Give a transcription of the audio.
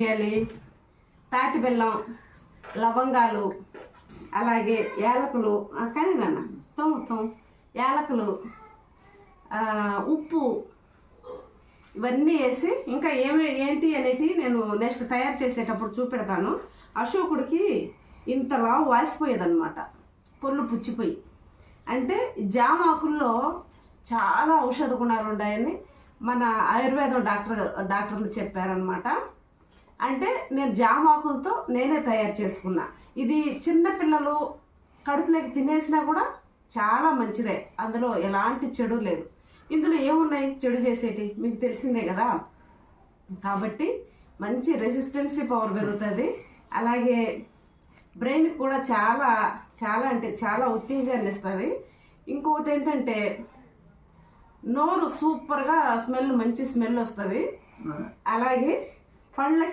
చేయాలి తాటి బెల్లం లవంగాలు అలాగే యాలకులు కానీ నాన్న మొత్తం యాలకులు ఉప్పు ఇవన్నీ వేసి ఇంకా ఏమే ఏంటి అనేది నేను నెక్స్ట్ తయారు చేసేటప్పుడు చూపెడతాను. అశోకుడికి ఇంతలా వాసిపోయేదన్నమాట పొల్లు పుచ్చిపోయి. అంటే జామ ఆకుల్లో చాలా ఔషధ గుణాలు ఉన్నాయని మన ఆయుర్వేదం డాక్టర్ డాక్టర్లు చెప్పారనమాట అంటే నేను జామ ఆకులతో నేనే తయారు చేసుకున్నా. ఇది చిన్న పిల్లలు కడుపులోకి తినేసినా కూడా చాలా మంచిదే. అందులో ఎలాంటి చెడు లేదు. ఇందులో ఏమున్నాయి? చెడు చేసేటి? మీకు తెలిసిందే కదా? కాబట్టి మంచి రెసిస్టెన్సీ పవర్ పెరుగుతుంది. అలాగే బ్రెయిన్కి కూడా చాలా చాలా అంటే చాలా ఉత్తేజాన్ని ఇస్తుంది. ఇంకొకటి ఏంటంటే నోరు సూపర్గా స్మెల్ మంచి స్మెల్ వస్తుంది. అలాగే Para la.